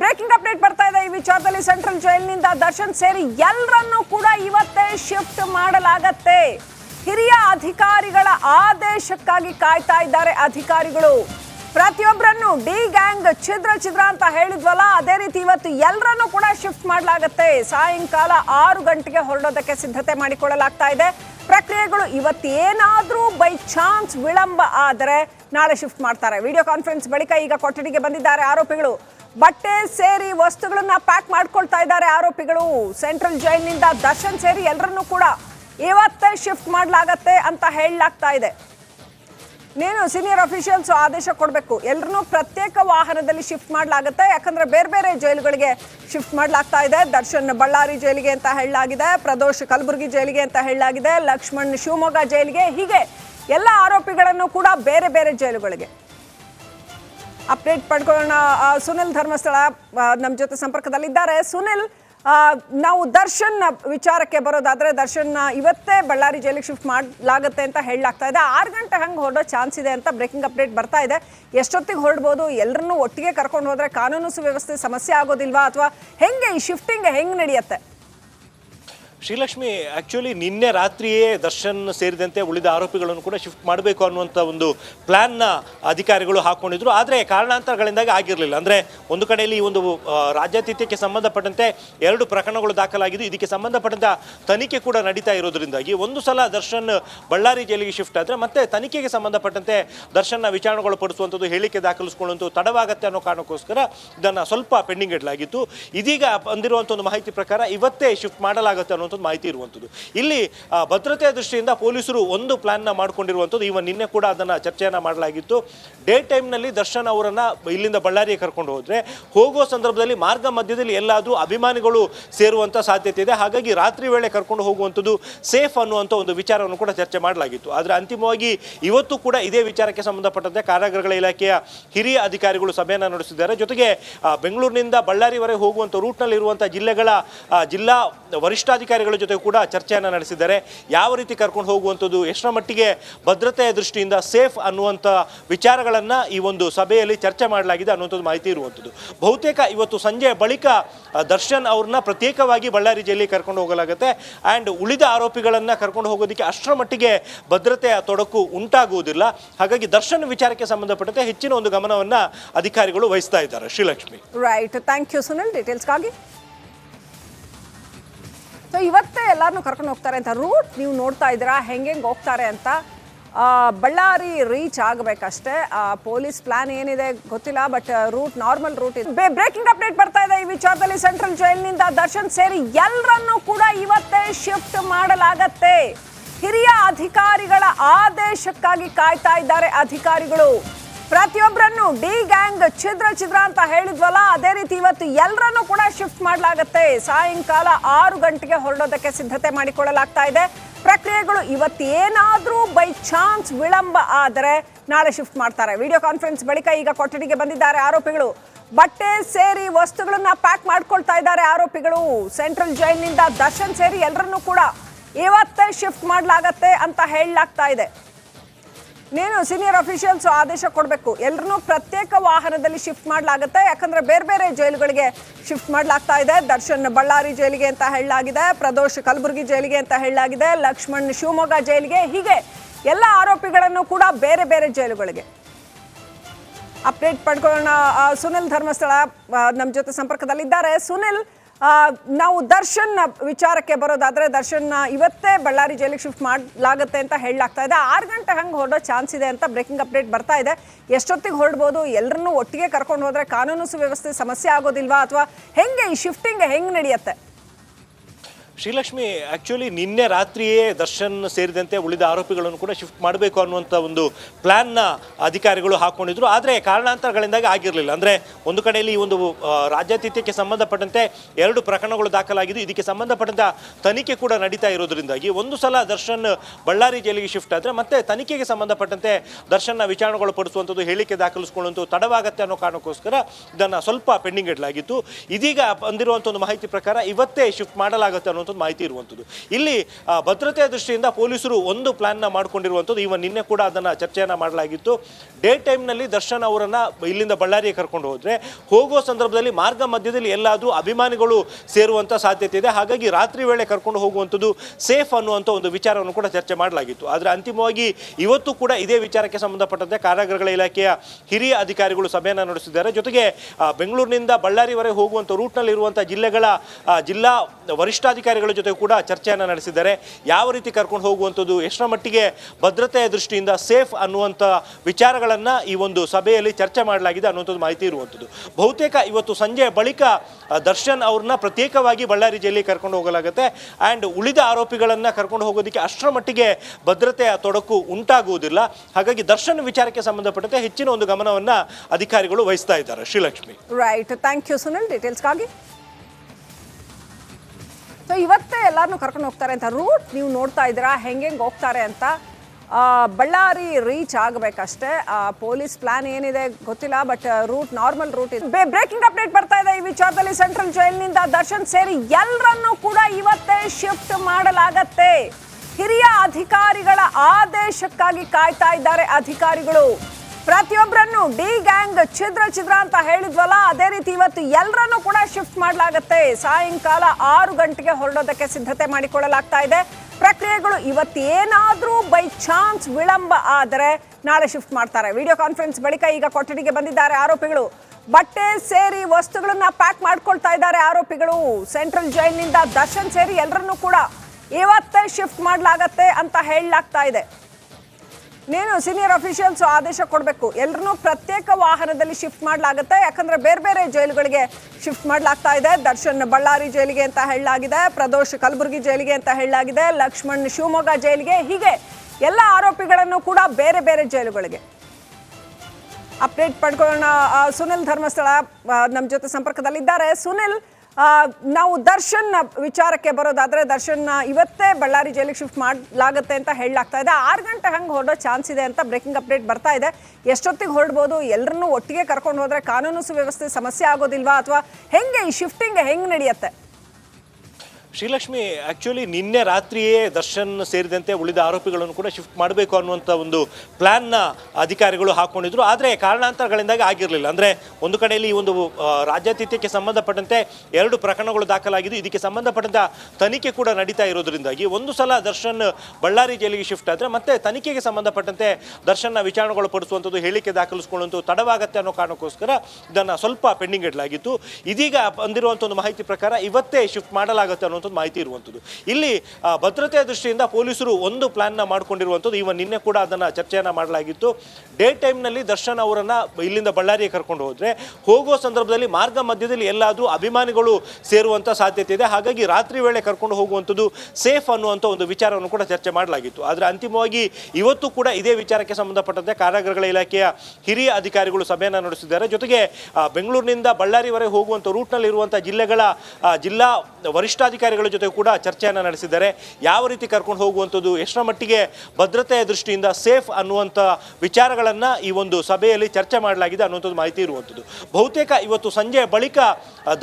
Breaking update ಬರ್ತಾ ಇದೆ. ಈ ವಿಚಾರದಲ್ಲಿ ಸೆಂಟ್ರಲ್ ಜೈಲಿನಿಂದ ದರ್ಶನ್ ಸೇರಿ ಎಲ್ಲರನ್ನೂ ಕೂಡ ಇವತ್ತೇ ಶಿಫ್ಟ್ ಮಾಡಲಾಗತ್ತೆ. ಹಿರಿಯ ಅಧಿಕಾರಿಗಳ ಆದೇಶಕ್ಕಾಗಿ ಕಾಯ್ತಾ ಇದ್ದಾರೆ ಅಧಿಕಾರಿಗಳು. ಪ್ರತಿಯೊಬ್ಬರನ್ನು ಡಿ ಗ್ಯಾಂಗ್ ಛಿದ್ರ ಛಿದ್ರ ಅಂತ ಹೇಳಿದ್ವಲ್ಲ, ಅದೇ ರೀತಿ ಇವತ್ತು ಎಲ್ಲರನ್ನೂ ಕೂಡ ಶಿಫ್ಟ್ ಮಾಡಲಾಗತ್ತೆ. ಸಾಯಂಕಾಲ ಆರು ಗಂಟೆಗೆ ಹೊರಡೋದಕ್ಕೆ ಸಿದ್ಧತೆ ಮಾಡಿಕೊಳ್ಳಲಾಗ್ತಾ ಇದೆ. ಪ್ರಕ್ರಿಯೆಗಳು ಇವತ್ತೇನಾದರೂ ಬೈ ಚಾನ್ಸ್ ವಿಳಂಬ ಆದರೆ ನಾಳೆ ಶಿಫ್ಟ್ ಮಾಡ್ತಾರೆ. ವಿಡಿಯೋ ಕಾನ್ಫರೆನ್ಸ್ ಬಳಿಕ ಈಗ ಕೊಠಡಿಗೆ ಬಂದಿದ್ದಾರೆ ಆರೋಪಿಗಳು. ಬಟ್ಟೆ ಸೇರಿ ವಸ್ತುಗಳನ್ನ ಪ್ಯಾಕ್ ಮಾಡ್ಕೊಳ್ತಾ ಇದ್ದಾರೆ ಆರೋಪಿಗಳು. ಸೆಂಟ್ರಲ್ ಜೈಲಿನಿಂದ ದರ್ಶನ್ ಸೇರಿ ಎಲ್ಲರನ್ನೂ ಕೂಡ ಇವತ್ತೇ ಶಿಫ್ಟ್ ಮಾಡಲಾಗತ್ತೆ ಅಂತ ಹೇಳಲಾಗ್ತಾ ಇದೆ. ನೀನು ಸೀನಿಯರ್ ಅಫಿಷಿಯಲ್ಸ್ ಆದೇಶ ಕೊಡಬೇಕು. ಎಲ್ಲರನ್ನೂ ಪ್ರತ್ಯೇಕ ವಾಹನದಲ್ಲಿ ಶಿಫ್ಟ್ ಮಾಡಲಾಗುತ್ತೆ. ಯಾಕಂದ್ರೆ ಬೇರೆ ಬೇರೆ ಜೈಲುಗಳಿಗೆ ಶಿಫ್ಟ್ ಮಾಡಲಾಗ್ತಾ ಇದೆ. ದರ್ಶನ್ ಬಳ್ಳಾರಿ ಜೈಲಿಗೆ ಅಂತ ಹೇಳಲಾಗಿದೆ. ಪ್ರದೋಷ್ ಕಲಬುರಗಿ ಜೈಲಿಗೆ ಅಂತ ಹೇಳಲಾಗಿದೆ. ಲಕ್ಷ್ಮಣ್ ಶಿವಮೊಗ್ಗ ಜೈಲಿಗೆ. ಹೀಗೆ ಎಲ್ಲ ಆರೋಪಿಗಳನ್ನು ಕೂಡ ಬೇರೆ ಬೇರೆ ಜೈಲುಗಳಿಗೆ. ಅಪ್ಡೇಟ್ ಪಡ್ಕೊಳ್ಳೋಣ. ಸುನಿಲ್ ಧರ್ಮಸ್ಥಳ ನಮ್ಮ ಜೊತೆ ಸಂಪರ್ಕದಲ್ಲಿದ್ದಾರೆ. ಸುನಿಲ್ ನಾವು ದರ್ಶನ್ ವಿಚಾರಕ್ಕೆ ಬರೋದಾದರೆ ದರ್ಶನ್ ಇವತ್ತೇ ಬಳ್ಳಾರಿ ಜೈಲಿಗೆ ಶಿಫ್ಟ್ ಮಾಡಲಾಗುತ್ತೆ ಅಂತ ಹೇಳಲಾಗ್ತಾ ಇದೆ. ಆರು ಗಂಟೆ ಹಂಗೆ ಹೊರಡೋ ಚಾನ್ಸ್ ಇದೆ ಅಂತ ಬ್ರೇಕಿಂಗ್ ಅಪ್ಡೇಟ್ ಬರ್ತಾ ಇದೆ. ಎಷ್ಟೊತ್ತಿಗೆ ಹೊರಡ್ಬೋದು ಎಲ್ಲರನ್ನೂ ಒಟ್ಟಿಗೆ ಕರ್ಕೊಂಡು ಹೋದರೆ ಕಾನೂನು ಸುವ್ಯವಸ್ಥೆ ಸಮಸ್ಯೆ ಆಗೋದಿಲ್ವಾ? ಅಥವಾ ಹೆಂಗೆ ಈ ಶಿಫ್ಟಿಂಗ್ ಹೆಂಗೆ ನಡೆಯುತ್ತೆ? ಶ್ರೀಲಕ್ಷ್ಮಿ ಆಕ್ಚುಲಿ ನಿನ್ನೆ ರಾತ್ರಿಯೇ ದರ್ಶನ್ ಸೇರಿದಂತೆ ಉಳಿದ ಆರೋಪಿಗಳನ್ನು ಕೂಡ ಶಿಫ್ಟ್ ಮಾಡಬೇಕು ಅನ್ನುವಂಥ ಒಂದು ಪ್ಲಾನ್ನ ಅಧಿಕಾರಿಗಳು ಹಾಕ್ಕೊಂಡಿದ್ರು ಆದರೆ ಕಾರಣಾಂತರಗಳಿಂದಾಗಿ ಆಗಿರಲಿಲ್ಲ. ಅಂದರೆ ಒಂದು ಕಡೆಯಲ್ಲಿ ಈ ಒಂದು ರಾಜ್ಯಾತಿಥ್ಯಕ್ಕೆ ಸಂಬಂಧಪಟ್ಟಂತೆ ಎರಡು ಪ್ರಕರಣಗಳು ದಾಖಲಾಗಿದ್ದು, ಇದಕ್ಕೆ ಸಂಬಂಧಪಟ್ಟಂತೆ ತನಿಖೆ ಕೂಡ ನಡೀತಾ ಇರೋದ್ರಿಂದಾಗಿ ಒಂದು ಸಲ ದರ್ಶನ್ ಬಳ್ಳಾರಿ ಜೈಲಿಗೆ ಶಿಫ್ಟ್ ಆದರೆ ಮತ್ತೆ ತನಿಖೆಗೆ ಸಂಬಂಧಪಟ್ಟಂತೆ ದರ್ಶನ್ನ ವಿಚಾರಣೆಗೊಳಪಡಿಸುವಂಥದ್ದು ಹೇಳಿಕೆ ದಾಖಲಿಸಿಕೊಳ್ಳುವಂಥದ್ದು ತಡವಾಗತ್ತೆ ಅನ್ನೋ ಕಾರಣಕ್ಕೋಸ್ಕರ ಇದನ್ನು ಸ್ವಲ್ಪ ಪೆಂಡಿಂಗ್ ಇಡಲಾಗಿತ್ತು. ಇದೀಗ ಬಂದಿರುವಂಥ ಒಂದು ಮಾಹಿತಿ ಪ್ರಕಾರ ಇವತ್ತೇ ಶಿಫ್ಟ್ ಮಾಡಲಾಗುತ್ತೆ ಅನ್ನುವಂಥದ್ದು ಮಾಹಿತಿ ಇರುವಂಥದ್ದು. ಇಲ್ಲಿ ಭದ್ರತೆಯ ದೃಷ್ಟಿಯಿಂದ ಪೊಲೀಸರು ಒಂದು ಪ್ಲಾನ್ನ ಮಾಡಿಕೊಂಡಿರುವಂಥದ್ದು. ಇವನ್ ನಿನ್ನೆ ಕೂಡ ಅದನ್ನು ಚರ್ಚೆಯನ್ನು ಮಾಡಲಾಗಿತ್ತು. ಡೇ ಟೈಮ್ನಲ್ಲಿ ದರ್ಶನ್ ಅವರನ್ನು ಇಲ್ಲಿಂದ ಬಳ್ಳಾರಿಗೆ ಕರ್ಕೊಂಡು ಹೋದರೆ, ಹೋಗುವ ಸಂದರ್ಭದಲ್ಲಿ ಮಾರ್ಗ ಮಧ್ಯದಲ್ಲಿ ಎಲ್ಲಾದರೂ ಅಭಿಮಾನಿಗಳು ಸೇರುವಂಥ ಸಾಧ್ಯತೆ ಇದೆ. ಹಾಗಾಗಿ ರಾತ್ರಿ ವೇಳೆ ಕರ್ಕೊಂಡು ಹೋಗುವಂಥದ್ದು ಸೇಫ್ ಅನ್ನುವಂಥ ಒಂದು ವಿಚಾರವನ್ನು ಕೂಡ ಚರ್ಚೆ ಮಾಡಲಾಗಿತ್ತು. ಆದರೆ ಅಂತಿಮವಾಗಿ ಇವತ್ತು ಕೂಡ ಇದೇ ವಿಚಾರಕ್ಕೆ ಸಂಬಂಧಪಟ್ಟಂತೆ ಕಾರಾಗೃಹಗಳ ಇಲಾಖೆಯ ಹಿರಿಯ ಅಧಿಕಾರಿಗಳು ಸಭೆಯನ್ನು ನಡೆಸಿದ್ದಾರೆ. ಜೊತೆಗೆ ಬೆಂಗಳೂರಿನಿಂದ ಬಳ್ಳಾರಿವರೆಗೆ ಹೋಗುವಂಥ ರೂಟ್ನಲ್ಲಿರುವಂಥ ಜಿಲ್ಲೆಗಳ ಜಿಲ್ಲಾ ಜಿಲ್ಲಾ ವರಿಷ್ಠಾಧಿಕಾರಿಗಳ ಜೊತೆ ಕೂಡ ಚರ್ಚೆಯನ್ನು ನಡೆಸಿದ್ದಾರೆ. ಯಾವ ರೀತಿ ಕರ್ಕೊಂಡು ಹೋಗುವಂಥದ್ದು, ಎಷ್ಟರ ಮಟ್ಟಿಗೆ ಭದ್ರತೆಯ ದೃಷ್ಟಿಯಿಂದ ಸೇಫ್ ಅನ್ನುವಂಥ ವಿಚಾರಗಳನ್ನು ಈ ಒಂದು ಸಭೆಯಲ್ಲಿ ಚರ್ಚೆ ಮಾಡಲಾಗಿದೆ ಅನ್ನುವಂಥದ್ದು ಮಾಹಿತಿ ಇರುವಂಥದ್ದು. ಬಹುತೇಕ ಇವತ್ತು ಸಂಜೆ ಬಳಿಕ ದರ್ಶನ್ ಅವ್ರನ್ನ ಪ್ರತ್ಯೇಕವಾಗಿ ಬಳ್ಳಾರಿ ಜೈಲಿಗೆ ಕರ್ಕೊಂಡು ಹೋಗಲಾಗುತ್ತೆ. ಆ್ಯಂಡ್ ಉಳಿದ ಆರೋಪಿಗಳನ್ನು ಕರ್ಕೊಂಡು ಹೋಗೋದಕ್ಕೆ ಅಷ್ಟರ ಮಟ್ಟಿಗೆ ಭದ್ರತೆಯ ತೊಡಕು ಉಂಟಾಗುವುದಿಲ್ಲ. ಹಾಗಾಗಿ ದರ್ಶನ್ ವಿಚಾರಕ್ಕೆ ಸಂಬಂಧಪಟ್ಟಂತೆ ಹೆಚ್ಚಿನ ಒಂದು ಗಮನವನ್ನು ಅಧಿಕಾರಿಗಳು ವಹಿಸ್ತಾ ಇದ್ದಾರೆ. Srilakshmi. Right thank you Sunil ಡೀಟೇಲ್ಸ್ಗಾಗಿ so ಇವತ್ತೇ ಎಲ್ಲರನ್ನೂ ಕರ್ಕೊಂಡು ಹೋಗ್ತಾರೆ ಅಂತ ರೂಟ್ ನೀವು ನೋಡ್ತಾ ಇದ್ದೀರಾ ಹೆಂಗೆ ಹೋಗ್ತಾರೆ ಅಂತ. ಬಳ್ಳಾರಿ ರೀಚ್ ಆಗಬೇಕಷ್ಟೇ. ಪೊಲೀಸ್ ಪ್ಲಾನ್ ಏನಿದೆ ಗೊತ್ತಿಲ್ಲ ಬಟ್ ರೂಟ್ ನಾರ್ಮಲ್ ರೂಟ್ ಇದೆ. ಬ್ರೇಕಿಂಗ್ ಅಪ್ಡೇಟ್ ಬರ್ತಾ ಇದೆ. ಈ ವಿಚಾರದಲ್ಲಿ ಸೆಂಟ್ರಲ್ ಜೈಲಿನಿಂದ ದರ್ಶನ್ ಸೇರಿ ಎಲ್ಲರನ್ನೂ ಕೂಡ ಇವತ್ತೇ ಶಿಫ್ಟ್ ಮಾಡಲಾಗತ್ತೆ. ಹಿರಿಯ ಅಧಿಕಾರಿಗಳ ಆದೇಶಕ್ಕಾಗಿ ಕಾಯ್ತಾ ಇದ್ದಾರೆ ಅಧಿಕಾರಿಗಳು. ಪ್ರತಿಯೊಬ್ಬರನ್ನು ಡಿ ಗ್ಯಾಂಗ್ ಛಿದ್ರ ಛಿದ್ರ ಅಂತ ಹೇಳಿದ್ವಲ್ಲ, ಅದೇ ರೀತಿ ಇವತ್ತು ಎಲ್ಲರನ್ನೂ ಕೂಡ ಶಿಫ್ಟ್ ಮಾಡಲಾಗತ್ತೆ. ಸಾಯಂಕಾಲ ಆರು ಗಂಟೆಗೆ ಹೊರಡೋದಕ್ಕೆ ಸಿದ್ಧತೆ ಮಾಡಿಕೊಳ್ಳಲಾಗ್ತಾ ಇದೆ. ಪ್ರಕ್ರಿಯೆಗಳು ಇವತ್ತೇನಾದರೂ ಬೈ ಚಾನ್ಸ್ ವಿಳಂಬ ಆದರೆ ನಾಳೆ ಶಿಫ್ಟ್ ಮಾಡ್ತಾರೆ. ವಿಡಿಯೋ ಕಾನ್ಫರೆನ್ಸ್ ಬಳಿಕ ಈಗ ಕೊಠಡಿಗೆ ಬಂದಿದ್ದಾರೆ ಆರೋಪಿಗಳು. ಬಟ್ಟೆ ಸೇರಿ ವಸ್ತುಗಳನ್ನ ಪ್ಯಾಕ್ ಮಾಡ್ಕೊಳ್ತಾ ಇದ್ದಾರೆ ಆರೋಪಿಗಳು. ಸೆಂಟ್ರಲ್ ಜೈಲ್ನಿಂದ ದರ್ಶನ್ ಸೇರಿ ಎಲ್ಲರನ್ನೂ ಕೂಡ ಇವತ್ತೇ ಶಿಫ್ಟ್ ಮಾಡಲಾಗತ್ತೆ ಅಂತ ಹೇಳಲಾಗ್ತಾ ಇದೆ. ನೀನು ಸೀನಿಯರ್ ಅಫಿಷಿಯಲ್ಸ್ ಆದೇಶ ಕೊಡಬೇಕು. ಎಲ್ಲರನ್ನೂ ಪ್ರತ್ಯೇಕ ವಾಹನದಲ್ಲಿ ಶಿಫ್ಟ್ ಮಾಡಲಾಗುತ್ತೆ. ಯಾಕಂದ್ರೆ ಬೇರೆ ಬೇರೆ ಜೈಲುಗಳಿಗೆ ಶಿಫ್ಟ್ ಮಾಡಲಾಗ್ತಾ ಇದೆ. ದರ್ಶನ್ ಬಳ್ಳಾರಿ ಜೈಲಿಗೆ ಅಂತ ಹೇಳಲಾಗಿದೆ. ಪ್ರದೋಷ್ ಕಲಬುರಗಿ ಜೈಲಿಗೆ ಅಂತ ಹೇಳಲಾಗಿದೆ. ಲಕ್ಷ್ಮಣ್ ಶಿವಮೊಗ್ಗ ಜೈಲಿಗೆ. ಹೀಗೆ ಎಲ್ಲ ಆರೋಪಿಗಳನ್ನು ಕೂಡ ಬೇರೆ ಬೇರೆ ಜೈಲುಗಳಿಗೆ. ಅಪ್ಡೇಟ್ ಪಡ್ಕೊಳ್ಳೋಣ. ಸುನಿಲ್ ಧರ್ಮಸ್ಥಳ ನಮ್ಮ ಜೊತೆ ಸಂಪರ್ಕದಲ್ಲಿದ್ದಾರೆ. ಸುನಿಲ್ ನಾವು ದರ್ಶನ್ ವಿಚಾರಕ್ಕೆ ಬರೋದಾದರೆ ದರ್ಶನ್ ಇವತ್ತೇ ಬಳ್ಳಾರಿ ಜೈಲಿಗೆ ಶಿಫ್ಟ್ ಮಾಡಲಾಗುತ್ತೆ ಅಂತ ಹೇಳಲಾಗ್ತಾ ಇದೆ. ಆರು ಗಂಟೆ ಹಂಗೆ ಹೊರಡೋ ಚಾನ್ಸ್ ಇದೆ ಅಂತ ಬ್ರೇಕಿಂಗ್ ಅಪ್ಡೇಟ್ ಬರ್ತಾ ಇದೆ. ಎಷ್ಟೊತ್ತಿಗೆ ಹೊರಡ್ಬೋದು ಎಲ್ಲರನ್ನೂ ಒಟ್ಟಿಗೆ ಕರ್ಕೊಂಡು ಹೋದ್ರೆ ಕಾನೂನು ಸುವ್ಯವಸ್ಥೆ ಸಮಸ್ಯೆ ಆಗೋದಿಲ್ವಾ? ಅಥವಾ ಹೆಂಗೆ ಈ ಶಿಫ್ಟಿಂಗ್ ಹೆಂಗೆ ನಡೆಯುತ್ತೆ? ಶ್ರೀಲಕ್ಷ್ಮಿ ಆಕ್ಚುಲಿ ನಿನ್ನೆ ರಾತ್ರಿಯೇ ದರ್ಶನ್ ಸೇರಿದಂತೆ ಉಳಿದ ಆರೋಪಿಗಳನ್ನು ಕೂಡ ಶಿಫ್ಟ್ ಮಾಡಬೇಕು ಅನ್ನುವಂಥ ಒಂದು ಪ್ಲ್ಯಾನ್ನ ಅಧಿಕಾರಿಗಳು ಹಾಕ್ಕೊಂಡಿದ್ರು ಆದರೆ ಕಾರಣಾಂತರಗಳಿಂದಾಗಿ ಆಗಿರಲಿಲ್ಲ. ಅಂದರೆ ಒಂದು ಕಡೆಯಲ್ಲಿ ಈ ಒಂದು ರಾಜ್ಯಾತಿಥ್ಯಕ್ಕೆ ಸಂಬಂಧಪಟ್ಟಂತೆ ಎರಡು ಪ್ರಕರಣಗಳು ದಾಖಲಾಗಿದ್ದು, ಇದಕ್ಕೆ ಸಂಬಂಧಪಟ್ಟಂತೆ ತನಿಖೆ ಕೂಡ ನಡೀತಾ ಇರೋದ್ರಿಂದಾಗಿ ಒಂದು ಸಲ ದರ್ಶನ್ ಬಳ್ಳಾರಿ ಜೈಲಿಗೆ ಶಿಫ್ಟ್ ಆದರೆ ಮತ್ತೆ ತನಿಖೆಗೆ ಸಂಬಂಧಪಟ್ಟಂತೆ ದರ್ಶನ್ನ ವಿಚಾರಣೆಗೊಳಪಡಿಸುವಂಥದ್ದು, ಹೇಳಿಕೆ ದಾಖಲಿಸಿಕೊಳ್ಳುವಂಥದ್ದು ತಡವಾಗತ್ತೆ ಅನ್ನೋ ಕಾರಣಕ್ಕೋಸ್ಕರ ಇದನ್ನು ಸ್ವಲ್ಪ ಪೆಂಡಿಂಗ್ ಇಡಲಾಗಿತ್ತು. ಇದೀಗ ಬಂದಿರುವಂಥ ಒಂದು ಮಾಹಿತಿ ಪ್ರಕಾರ ಇವತ್ತೇ ಶಿಫ್ಟ್ ಮಾಡಲಾಗುತ್ತೆ ಅನ್ನೋ ಅನ್ನುವಂಥದ್ದು ಮಾಹಿತಿ ಇರುವಂಥದ್ದು ಇಲ್ಲಿ ಭದ್ರತೆ ದೃಷ್ಟಿಯಿಂದ ಪೊಲೀಸರು ಒಂದು ಪ್ಲಾನ್ನ ಮಾಡಿಕೊಂಡಿರುವಂಥದ್ದು ಇವನ್ ನಿನ್ನೆ ಕೂಡ ಅದನ್ನು ಚರ್ಚೆಯನ್ನು ಮಾಡಲಾಗಿತ್ತು. ಡೇ ಟೈಮ್ನಲ್ಲಿ ದರ್ಶನ್ ಅವರನ್ನು ಇಲ್ಲಿಂದ ಬಳ್ಳಾರಿಗೆ ಕರ್ಕೊಂಡು ಹೋದರೆ ಹೋಗೋ ಸಂದರ್ಭದಲ್ಲಿ ಮಾರ್ಗ ಮಧ್ಯದಲ್ಲಿ ಎಲ್ಲಾದರೂ ಅಭಿಮಾನಿಗಳು ಸೇರುವಂಥ ಸಾಧ್ಯತೆ ಇದೆ. ಹಾಗಾಗಿ ರಾತ್ರಿ ವೇಳೆ ಕರ್ಕೊಂಡು ಹೋಗುವಂಥದ್ದು ಸೇಫ್ ಅನ್ನುವಂಥ ಒಂದು ವಿಚಾರವನ್ನು ಕೂಡ ಚರ್ಚೆ ಮಾಡಲಾಗಿತ್ತು. ಆದರೆ ಅಂತಿಮವಾಗಿ ಇವತ್ತು ಕೂಡ ಇದೇ ವಿಚಾರಕ್ಕೆ ಸಂಬಂಧಪಟ್ಟಂತೆ ಕಾರಾಗೃಹಗಳ ಇಲಾಖೆಯ ಹಿರಿಯ ಅಧಿಕಾರಿಗಳು ಸಭೆಯನ್ನು ನಡೆಸಿದ್ದಾರೆ. ಜೊತೆಗೆ ಬೆಂಗಳೂರಿನಿಂದ ಬಳ್ಳಾರಿವರೆಗೆ ಹೋಗುವಂಥ ರೂಟ್ನಲ್ಲಿರುವಂಥ ಜಿಲ್ಲೆಗಳ ಜಿಲ್ಲಾ ಜಿಲ್ಲಾ ವರಿಷ್ಠಾಧಿಕಾರಿಗಳ ಜೊತೆ ಕೂಡ ಚರ್ಚೆಯನ್ನು ನಡೆಸಿದ್ದಾರೆ. ಯಾವ ರೀತಿ ಕರ್ಕೊಂಡು ಹೋಗುವಂಥದ್ದು, ಎಷ್ಟರ ಮಟ್ಟಿಗೆ ಭದ್ರತೆಯ ದೃಷ್ಟಿಯಿಂದ ಸೇಫ್ ಅನ್ನುವಂಥ ವಿಚಾರಗಳನ್ನು ಈ ಒಂದು ಸಭೆಯಲ್ಲಿ ಚರ್ಚೆ ಮಾಡಲಾಗಿದೆ ಅನ್ನುವಂಥದ್ದು ಮಾಹಿತಿ ಇರುವಂಥದ್ದು. ಬಹುತೇಕ ಇವತ್ತು ಸಂಜೆ ಬಳಿಕ ದರ್ಶನ್ ಅವ್ರನ್ನ ಪ್ರತ್ಯೇಕವಾಗಿ ಬಳ್ಳಾರಿ ಜೈಲಿ ಕರ್ಕೊಂಡು ಹೋಗಲಾಗುತ್ತೆ. ಆ್ಯಂಡ್ ಉಳಿದ ಆರೋಪಿಗಳನ್ನು ಕರ್ಕೊಂಡು ಹೋಗೋದಕ್ಕೆ ಅಷ್ಟರ ಮಟ್ಟಿಗೆ ಭದ್ರತೆಯ ತೊಡಕು ಉಂಟಾಗುವುದಿಲ್ಲ. ಹಾಗಾಗಿ ದರ್ಶನ್ ವಿಚಾರಕ್ಕೆ ಸಂಬಂಧಪಟ್ಟಂತೆ ಹೆಚ್ಚಿನ ಒಂದು ಗಮನವನ್ನು ಅಧಿಕಾರಿಗಳು ವಹಿಸ್ತಾ ಇದ್ದಾರೆ. Srilakshmi. Right thank you Sunil ಡೀಟೇಲ್ಸ್ಗಾಗಿ so ಇವತ್ತೇ ಎಲ್ಲರನ್ನೂ ಕರ್ಕೊಂಡು ಹೋಗ್ತಾರೆ ಅಂತ ರೂಟ್ ನೀವು ನೋಡ್ತಾ ಇದ್ದೀರಾ ಹೆಂಗೆ ಹೋಗ್ತಾರೆ ಅಂತ. ಬಳ್ಳಾರಿ ರೀಚ್ ಆಗಬೇಕಷ್ಟೇ. ಪೊಲೀಸ್ ಪ್ಲಾನ್ ಏನಿದೆ ಗೊತ್ತಿಲ್ಲ ಬಟ್ ರೂಟ್ ನಾರ್ಮಲ್ ರೂಟ್ ಇದೆ. ಬ್ರೇಕಿಂಗ್ ಅಪ್ಡೇಟ್ ಬರ್ತಾ ಇದೆ ಈ ವಿಚಾರದಲ್ಲಿ ಸೆಂಟ್ರಲ್ ಜೈಲಿನಿಂದ ದರ್ಶನ್ ಸೇರಿ ಎಲ್ಲರನ್ನೂ ಕೂಡ ಇವತ್ತೇ ಶಿಫ್ಟ್ ಮಾಡಲಾಗತ್ತೆ. ಹಿರಿಯ ಅಧಿಕಾರಿಗಳ ಆದೇಶಕ್ಕಾಗಿ ಕಾಯ್ತಾ ಇದ್ದಾರೆ ಅಧಿಕಾರಿಗಳು. ಪ್ರತಿಯೊಬ್ಬರನ್ನು ಡಿ ಗ್ಯಾಂಗ್ ಛಿದ್ರ ಛಿದ್ರ ಅಂತ ಹೇಳಿದ್ವಲ್ಲ, ಅದೇ ರೀತಿ ಇವತ್ತು ಎಲ್ಲರನ್ನೂ ಕೂಡ ಶಿಫ್ಟ್ ಮಾಡಲಾಗುತ್ತೆ. ಸಾಯಂಕಾಲ ಆರು ಗಂಟೆಗೆ ಹೊರಡೋದಕ್ಕೆ ಸಿದ್ಧತೆ ಮಾಡಿಕೊಳ್ಳಲಾಗ್ತಾ ಇದೆ. ಪ್ರಕ್ರಿಯೆಗಳು ಇವತ್ತೇನಾದರೂ ಬೈ ಚಾನ್ಸ್ ವಿಳಂಬ ಆದರೆ ನಾಳೆ ಶಿಫ್ಟ್ ಮಾಡ್ತಾರೆ. ವಿಡಿಯೋ ಕಾನ್ಫರೆನ್ಸ್ ಬಳಿಕ ಈಗ ಕೊಠಡಿಗೆ ಬಂದಿದ್ದಾರೆ ಆರೋಪಿಗಳು. ಬಟ್ಟೆ ಸೇರಿ ವಸ್ತುಗಳನ್ನ ಪ್ಯಾಕ್ ಮಾಡ್ಕೊಳ್ತಾ ಇದ್ದಾರೆ ಆರೋಪಿಗಳು. ಸೆಂಟ್ರಲ್ ಜೈಲಿನಿಂದ ದರ್ಶನ್ ಸೇರಿ ಎಲ್ಲರನ್ನೂ ಕೂಡ ಇವತ್ತೇ ಶಿಫ್ಟ್ ಮಾಡಲಾಗತ್ತೆ ಅಂತ ಹೇಳಲಾಗ್ತಾ ಇದೆ. ನೀನು ಸೀನಿಯರ್ ಅಫಿಷಿಯಲ್ಸ್ ಆದೇಶ ಕೊಡಬೇಕು. ಎಲ್ಲರನ್ನೂ ಪ್ರತ್ಯೇಕ ವಾಹನದಲ್ಲಿ ಶಿಫ್ಟ್ ಮಾಡಲಾಗುತ್ತೆ. ಯಾಕಂದ್ರೆ ಬೇರೆ ಬೇರೆ ಜೈಲುಗಳಿಗೆ ಶಿಫ್ಟ್ ಮಾಡಲಾಗ್ತಾ ಇದೆ. ದರ್ಶನ್ ಬಳ್ಳಾರಿ ಜೈಲಿಗೆ ಅಂತ ಹೇಳಲಾಗಿದೆ. ಪ್ರದೋಷ್ ಕಲಬುರಗಿ ಜೈಲಿಗೆ ಅಂತ ಹೇಳಲಾಗಿದೆ. ಲಕ್ಷ್ಮಣ್ ಶಿವಮೊಗ್ಗ ಜೈಲಿಗೆ. ಹೀಗೆ ಎಲ್ಲ ಆರೋಪಿಗಳನ್ನು ಕೂಡ ಬೇರೆ ಬೇರೆ ಜೈಲುಗಳಿಗೆ. ಅಪ್ಡೇಟ್ ಪಡ್ಕೊಳ್ಳೋಣ. ಸುನಿಲ್ ಧರ್ಮಸ್ಥಳ ನಮ್ಮ ಜೊತೆ ಸಂಪರ್ಕದಲ್ಲಿದ್ದಾರೆ. ಸುನಿಲ್ ನಾವು ದರ್ಶನ್ ವಿಚಾರಕ್ಕೆ ಬರೋದಾದರೆ ದರ್ಶನ್ ಇವತ್ತೇ ಬಳ್ಳಾರಿ ಜೈಲಿಗೆ ಶಿಫ್ಟ್ ಮಾಡಲಾಗುತ್ತೆ ಅಂತ ಹೇಳಲಾಗ್ತಾ ಇದೆ. ಆರು ಗಂಟೆ ಹಂಗೆ ಹೊರಡೋ ಚಾನ್ಸ್ ಇದೆ ಅಂತ ಬ್ರೇಕಿಂಗ್ ಅಪ್ಡೇಟ್ ಬರ್ತಾ ಇದೆ. ಎಷ್ಟೊತ್ತಿಗೆ ಹೊರಡ್ಬೋದು ಎಲ್ಲರನ್ನೂ ಒಟ್ಟಿಗೆ ಕರ್ಕೊಂಡು ಹೋದ್ರೆ ಕಾನೂನು ಸುವ್ಯವಸ್ಥೆ ಸಮಸ್ಯೆ ಆಗೋದಿಲ್ವಾ? ಅಥವಾ ಹೆಂಗೆ ಈ ಶಿಫ್ಟಿಂಗ್ ಹೆಂಗೆ ನಡೆಯುತ್ತೆ? ಶ್ರೀಲಕ್ಷ್ಮಿ ಆಕ್ಚುಲಿ ನಿನ್ನೆ ರಾತ್ರಿಯೇ ದರ್ಶನ್ ಸೇರಿದಂತೆ ಉಳಿದ ಆರೋಪಿಗಳನ್ನು ಕೂಡ ಶಿಫ್ಟ್ ಮಾಡಬೇಕು ಅನ್ನುವಂಥ ಒಂದು ಪ್ಲಾನ್ನ ಅಧಿಕಾರಿಗಳು ಹಾಕ್ಕೊಂಡಿದ್ರು ಆದರೆ ಕಾರಣಾಂತರಗಳಿಂದಾಗಿ ಆಗಿರಲಿಲ್ಲ. ಅಂದರೆ ಒಂದು ಕಡೆಯಲ್ಲಿ ಈ ಒಂದು ರಾಜ್ಯಾತಿಥ್ಯಕ್ಕೆ ಸಂಬಂಧಪಟ್ಟಂತೆ ಎರಡು ಪ್ರಕರಣಗಳು ದಾಖಲಾಗಿದ್ದು, ಇದಕ್ಕೆ ಸಂಬಂಧಪಟ್ಟಂತೆ ತನಿಖೆ ಕೂಡ ನಡೀತಾ ಇರೋದ್ರಿಂದಾಗಿ ಒಂದು ಸಲ ದರ್ಶನ್ ಬಳ್ಳಾರಿ ಜೈಲಿಗೆ ಶಿಫ್ಟ್ ಆದರೆ ಮತ್ತೆ ತನಿಖೆಗೆ ಸಂಬಂಧಪಟ್ಟಂತೆ ದರ್ಶನ್ನ ವಿಚಾರಣೆಗಳು ಪಡಿಸುವಂಥದ್ದು ಹೇಳಿಕೆ ದಾಖಲಿಸ್ಕೊಳ್ಳುವಂಥದ್ದು ತಡವಾಗತ್ತೆ ಅನ್ನೋ ಕಾರಣಕ್ಕೋಸ್ಕರ ಇದನ್ನು ಸ್ವಲ್ಪ ಪೆಂಡಿಂಗ್ ಇಡಲಾಗಿತ್ತು. ಇದೀಗ ಬಂದಿರುವಂಥ ಒಂದು ಮಾಹಿತಿ ಪ್ರಕಾರ ಇವತ್ತೇ ಶಿಫ್ಟ್ ಮಾಡಲಾಗುತ್ತೆ ಅನ್ನುವಂಥದ್ದು ಮಾಹಿತಿ ಇರುವಂಥದ್ದು. ಇಲ್ಲಿ ಭದ್ರತೆಯ ದೃಷ್ಟಿಯಿಂದ ಪೊಲೀಸರು ಒಂದು ಪ್ಲಾನ್ನ ಮಾಡಿಕೊಂಡಿರುವಂಥದ್ದು ಇವನ್ ನಿನ್ನೆ ಕೂಡ ಅದನ್ನು ಚರ್ಚೆಯನ್ನು ಮಾಡಲಾಗಿತ್ತು. ಡೇ ಟೈಮ್ನಲ್ಲಿ ದರ್ಶನ್ ಅವರನ್ನ ಇಲ್ಲಿಂದ ಬಳ್ಳಾರಿಗೆ ಕರ್ಕೊಂಡು ಹೋದರೆ, ಹೋಗುವ ಸಂದರ್ಭದಲ್ಲಿ ಮಾರ್ಗ ಮಧ್ಯದಲ್ಲಿ ಎಲ್ಲಾದರೂ ಅಭಿಮಾನಿಗಳು ಸೇರುವಂಥ ಸಾಧ್ಯತೆ ಇದೆ. ಹಾಗಾಗಿ ರಾತ್ರಿ ವೇಳೆ ಕರ್ಕೊಂಡು ಹೋಗುವಂಥದ್ದು ಸೇಫ್ ಅನ್ನುವಂಥ ಒಂದು ವಿಚಾರವನ್ನು ಕೂಡ ಚರ್ಚೆ ಮಾಡಲಾಗಿತ್ತು. ಆದರೆ ಅಂತಿಮವಾಗಿ ಇವತ್ತು ಕೂಡ ಇದೇ ವಿಚಾರಕ್ಕೆ ಸಂಬಂಧಪಟ್ಟಂತೆ ಕಾರಾಗೃಹಗಳ ಇಲಾಖೆಯ ಹಿರಿಯ ಅಧಿಕಾರಿಗಳು ಸಭೆಯನ್ನು ನಡೆಸಿದ್ದಾರೆ. ಜೊತೆಗೆ ಬೆಂಗಳೂರಿನಿಂದ ಬಳ್ಳಾರಿವರೆಗೆ ಹೋಗುವಂಥ ರೂಟ್ನಲ್ಲಿರುವಂಥ ಜಿಲ್ಲೆಗಳ ಜಿಲ್ಲಾ ಜಿಲ್ಲಾ ವರಿಷ್ಠಾಧಿಕಾರಿಗಳ ಜೊತೆ ಕೂಡ ಚರ್ಚೆಯನ್ನು ನಡೆಸಿದ್ದಾರೆ. ಯಾವ ರೀತಿ ಕರ್ಕೊಂಡು ಹೋಗುವಂಥದ್ದು, ಎಷ್ಟರ ಮಟ್ಟಿಗೆ ಭದ್ರತೆಯ ದೃಷ್ಟಿಯಿಂದ ಸೇಫ್ ಅನ್ನುವಂಥ ವಿಚಾರಗಳನ್ನು ಈ ಒಂದು ಸಭೆಯಲ್ಲಿ ಚರ್ಚೆ ಮಾಡಲಾಗಿದೆ ಅನ್ನುವಂಥದ್ದು ಮಾಹಿತಿ ಇರುವಂಥದ್ದು. ಬಹುತೇಕ ಇವತ್ತು ಸಂಜೆ ಬಳಿಕ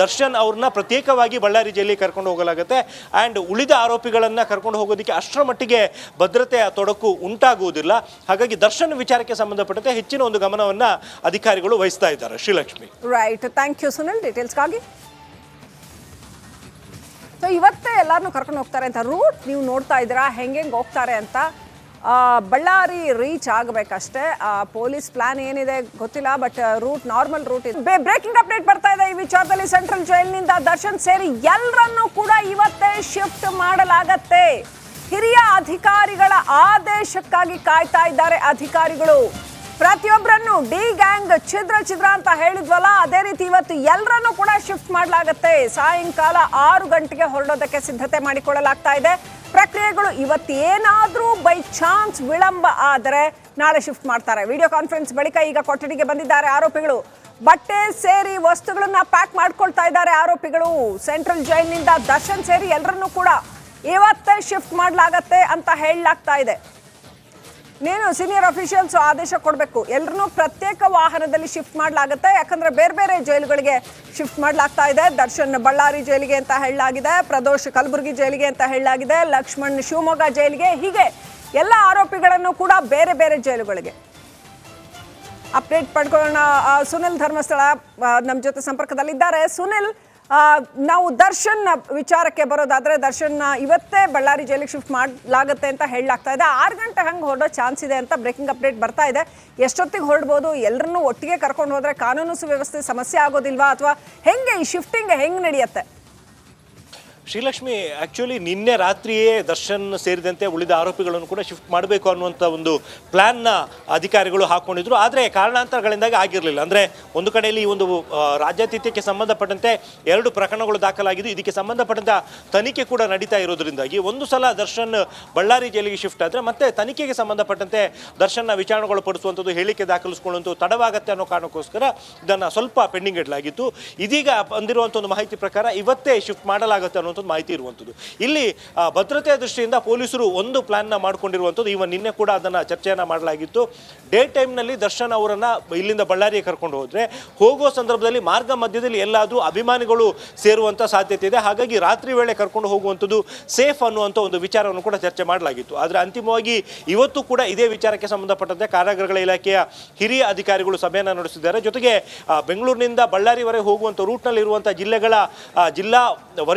ದರ್ಶನ್ ಅವ್ರನ್ನ ಪ್ರತ್ಯೇಕವಾಗಿ ಬಳ್ಳಾರಿ ಜೈಲಿಗೆ ಕರ್ಕೊಂಡು ಹೋಗಲಾಗುತ್ತೆ. ಆ್ಯಂಡ್ ಉಳಿದ ಆರೋಪಿಗಳನ್ನು ಕರ್ಕೊಂಡು ಹೋಗೋದಕ್ಕೆ ಅಷ್ಟರ ಮಟ್ಟಿಗೆ ಭದ್ರತೆಯ ತೊಡಕು ಉಂಟಾಗುವುದಿಲ್ಲ. ಹಾಗಾಗಿ ದರ್ಶನ್ ವಿಚಾರಕ್ಕೆ ಸಂಬಂಧಪಟ್ಟಂತೆ ಹೆಚ್ಚಿನ ಒಂದು ಗಮನವನ್ನು ಅಧಿಕಾರಿಗಳು ವಹಿಸ್ತಾ ಇದ್ದಾರೆ. Srilakshmi. Right thank you Sunil ಡೀಟೇಲ್ಸ್ಗಾಗಿ so ಇವತ್ತೇ ಎಲ್ಲರನ್ನೂ ಕರ್ಕೊಂಡು ಹೋಗ್ತಾರೆ ಅಂತ ರೂಟ್ ನೀವು ನೋಡ್ತಾ ಇದ್ದೀರಾ ಹೆಂಗೆ ಹೋಗ್ತಾರೆ ಅಂತ. ಬಳ್ಳಾರಿ ರೀಚ್ ಆಗಬೇಕಷ್ಟೇ. ಪೊಲೀಸ್ ಪ್ಲಾನ್ ಏನಿದೆ ಗೊತ್ತಿಲ್ಲ ಬಟ್ ರೂಟ್ ನಾರ್ಮಲ್ ರೂಟ್ ಇದೆ. ಬ್ರೇಕಿಂಗ್ ಅಪ್ಡೇಟ್ ಬರ್ತಾ ಇದೆ ಈ ವಿಚಾರದಲ್ಲಿ ಸೆಂಟ್ರಲ್ ಜೈಲ್ನಿಂದ ದರ್ಶನ್ ಸೇರಿ ಎಲ್ಲರನ್ನೂ ಕೂಡ ಇವತ್ತೇ ಶಿಫ್ಟ್ ಮಾಡಲಾಗತ್ತೆ. ಹಿರಿಯ ಅಧಿಕಾರಿಗಳ ಆದೇಶಕ್ಕಾಗಿ ಕಾಯ್ತಾ ಇದ್ದಾರೆ ಅಧಿಕಾರಿಗಳು. ಪ್ರತಿಯೊಬ್ಬರನ್ನು ಡಿ ಗ್ಯಾಂಗ್ ಛಿದ್ರ ಛಿದ್ರ ಅಂತ ಹೇಳಿದ್ವಲ್ಲ, ಅದೇ ರೀತಿ ಇವತ್ತು ಎಲ್ಲರನ್ನೂ ಕೂಡ ಶಿಫ್ಟ್ ಮಾಡಲಾಗುತ್ತೆ. ಸಾಯಂಕಾಲ ಆರು ಗಂಟೆಗೆ ಹೊರಡೋದಕ್ಕೆ ಸಿದ್ಧತೆ ಮಾಡಿಕೊಳ್ಳಲಾಗ್ತಾ ಇದೆ. ಪ್ರಕ್ರಿಯೆಗಳು ಇವತ್ತೇನಾದರೂ ಬೈ ಚಾನ್ಸ್ ವಿಳಂಬ ಆದರೆ ನಾಳೆ ಶಿಫ್ಟ್ ಮಾಡ್ತಾರೆ. ವಿಡಿಯೋ ಕಾನ್ಫರೆನ್ಸ್ ಬಳಿಕ ಈಗ ಕೊಠಡಿಗೆ ಬಂದಿದ್ದಾರೆ ಆರೋಪಿಗಳು. ಬಟ್ಟೆ ಸೇರಿ ವಸ್ತುಗಳನ್ನ ಪ್ಯಾಕ್ ಮಾಡ್ಕೊಳ್ತಾ ಇದ್ದಾರೆ ಆರೋಪಿಗಳು. ಸೆಂಟ್ರಲ್ ಜೈಲಿನಿಂದ ದರ್ಶನ್ ಸೇರಿ ಎಲ್ಲರನ್ನೂ ಕೂಡ ಇವತ್ತೇ ಶಿಫ್ಟ್ ಮಾಡಲಾಗತ್ತೆ ಅಂತ ಹೇಳಲಾಗ್ತಾ ಇದೆ. ನೀನು ಸೀನಿಯರ್ ಅಫಿಷಿಯಲ್ಸ್ ಆದೇಶ ಕೊಡಬೇಕು. ಎಲ್ಲರನ್ನೂ ಪ್ರತ್ಯೇಕ ವಾಹನದಲ್ಲಿ ಶಿಫ್ಟ್ ಮಾಡಲಾಗುತ್ತೆ. ಯಾಕಂದ್ರೆ ಬೇರೆ ಬೇರೆ ಜೈಲುಗಳಿಗೆ ಶಿಫ್ಟ್ ಮಾಡಲಾಗ್ತಾ ಇದೆ. ದರ್ಶನ್ ಬಳ್ಳಾರಿ ಜೈಲಿಗೆ ಅಂತ ಹೇಳಲಾಗಿದೆ. ಪ್ರದೋಷ್ ಕಲಬುರಗಿ ಜೈಲಿಗೆ ಅಂತ ಹೇಳಲಾಗಿದೆ. ಲಕ್ಷ್ಮಣ್ ಶಿವಮೊಗ್ಗ ಜೈಲಿಗೆ. ಹೀಗೆ ಎಲ್ಲ ಆರೋಪಿಗಳನ್ನು ಕೂಡ ಬೇರೆ ಬೇರೆ ಜೈಲುಗಳಿಗೆ. ಅಪ್ಡೇಟ್ ಪಡ್ಕೊಳ್ಳೋಣ. ಸುನಿಲ್ ಧರ್ಮಸ್ಥಳ ನಮ್ಮ ಜೊತೆ ಸಂಪರ್ಕದಲ್ಲಿದ್ದಾರೆ. ಸುನಿಲ್ ನಾವು ದರ್ಶನ್ ವಿಚಾರಕ್ಕೆ ಬರೋದಾದರೆ ದರ್ಶನ್ ಇವತ್ತೇ ಬಳ್ಳಾರಿ ಜೈಲಿಗೆ ಶಿಫ್ಟ್ ಮಾಡಲಾಗುತ್ತೆ ಅಂತ ಹೇಳಲಾಗ್ತಾ ಇದೆ. ಆರು ಗಂಟೆ ಹಂಗೆ ಹೊರಡೋ ಚಾನ್ಸ್ ಇದೆ ಅಂತ ಬ್ರೇಕಿಂಗ್ ಅಪ್ಡೇಟ್ ಬರ್ತಾ ಇದೆ. ಎಷ್ಟೊತ್ತಿಗೆ ಹೊರಡ್ಬೋದು ಎಲ್ಲರನ್ನೂ ಒಟ್ಟಿಗೆ ಕರ್ಕೊಂಡು ಹೋದ್ರೆ ಕಾನೂನು ಸುವ್ಯವಸ್ಥೆ ಸಮಸ್ಯೆ ಆಗೋದಿಲ್ವಾ? ಅಥವಾ ಹೆಂಗೆ ಈ ಶಿಫ್ಟಿಂಗ್ ಹೆಂಗೆ ನಡೆಯುತ್ತೆ? ಶ್ರೀಲಕ್ಷ್ಮಿ ಆಕ್ಚುಲಿ ನಿನ್ನೆ ರಾತ್ರಿಯೇ ದರ್ಶನ್ ಸೇರಿದಂತೆ ಉಳಿದ ಆರೋಪಿಗಳನ್ನು ಕೂಡ ಶಿಫ್ಟ್ ಮಾಡಬೇಕು ಅನ್ನುವಂಥ ಒಂದು ಪ್ಲಾನ್ನ ಅಧಿಕಾರಿಗಳು ಹಾಕ್ಕೊಂಡಿದ್ರು ಆದರೆ ಕಾರಣಾಂತರಗಳಿಂದಾಗಿ ಆಗಿರಲಿಲ್ಲ. ಅಂದರೆ ಒಂದು ಕಡೆಯಲ್ಲಿ ಈ ಒಂದು ರಾಜ್ಯಾತಿಥ್ಯಕ್ಕೆ ಸಂಬಂಧಪಟ್ಟಂತೆ ಎರಡು ಪ್ರಕರಣಗಳು ದಾಖಲಾಗಿದ್ದು, ಇದಕ್ಕೆ ಸಂಬಂಧಪಟ್ಟಂತೆ ತನಿಖೆ ಕೂಡ ನಡೀತಾ ಇರೋದ್ರಿಂದಾಗಿ ಒಂದು ಸಲ ದರ್ಶನ್ ಬಳ್ಳಾರಿ ಜೈಲಿಗೆ ಶಿಫ್ಟ್ ಆದರೆ ಮತ್ತೆ ತನಿಖೆಗೆ ಸಂಬಂಧಪಟ್ಟಂತೆ ದರ್ಶನ್ನ ವಿಚಾರಣೆಗಳು ಪಡಿಸುವಂಥದ್ದು, ಹೇಳಿಕೆ ದಾಖಲಿಸಿಕೊಳ್ಳುವಂಥದ್ದು ತಡವಾಗತ್ತೆ ಅನ್ನೋ ಕಾರಣಕ್ಕೋಸ್ಕರ ಇದನ್ನು ಸ್ವಲ್ಪ ಪೆಂಡಿಂಗ್ ಇಡಲಾಗಿತ್ತು. ಇದೀಗ ಬಂದಿರುವಂಥ ಒಂದು ಮಾಹಿತಿ ಪ್ರಕಾರ ಇವತ್ತೇ ಶಿಫ್ಟ್ ಮಾಡಲಾಗುತ್ತೆ ಅನ್ನುವಂಥದ್ದು ಮಾಹಿತಿ ಇರುವಂಥದ್ದು. ಇಲ್ಲಿ ಭದ್ರತೆಯ ದೃಷ್ಟಿಯಿಂದ ಪೊಲೀಸರು ಒಂದು ಪ್ಲ್ಯಾನ್ನ ಮಾಡಿಕೊಂಡಿರುವಂಥದ್ದು ಇವನ್ ನಿನ್ನೆ ಕೂಡ ಅದನ್ನು ಚರ್ಚೆಯನ್ನು ಮಾಡಲಾಗಿತ್ತು. ಡೇ ಟೈಮ್ನಲ್ಲಿ ದರ್ಶನ್ ಅವರನ್ನು ಇಲ್ಲಿಂದ ಬಳ್ಳಾರಿಗೆ ಕರ್ಕೊಂಡು ಹೋದರೆ, ಹೋಗೋ ಸಂದರ್ಭದಲ್ಲಿ ಮಾರ್ಗ ಮಧ್ಯದಲ್ಲಿ ಎಲ್ಲಾದರೂ ಅಭಿಮಾನಿಗಳು ಸೇರುವಂಥ ಸಾಧ್ಯತೆ ಇದೆ. ಹಾಗಾಗಿ ರಾತ್ರಿ ವೇಳೆ ಕರ್ಕೊಂಡು ಹೋಗುವಂಥದ್ದು ಸೇಫ್ ಅನ್ನುವಂಥ ಒಂದು ವಿಚಾರವನ್ನು ಕೂಡ ಚರ್ಚೆ ಮಾಡಲಾಗಿತ್ತು. ಆದರೆ ಅಂತಿಮವಾಗಿ ಇವತ್ತು ಕೂಡ ಇದೇ ವಿಚಾರಕ್ಕೆ ಸಂಬಂಧಪಟ್ಟಂತೆ ಕಾರಾಗೃಹಗಳ ಇಲಾಖೆಯ ಹಿರಿಯ ಅಧಿಕಾರಿಗಳು ಸಭೆಯನ್ನು ನಡೆಸಿದ್ದಾರೆ. ಜೊತೆಗೆ ಬೆಂಗಳೂರಿನಿಂದ ಬಳ್ಳಾರಿವರೆಗೆ ಹೋಗುವಂಥ ರೂಟ್ನಲ್ಲಿರುವಂಥ ಜಿಲ್ಲೆಗಳ ಜಿಲ್ಲಾ ವರಿಷ್ಠ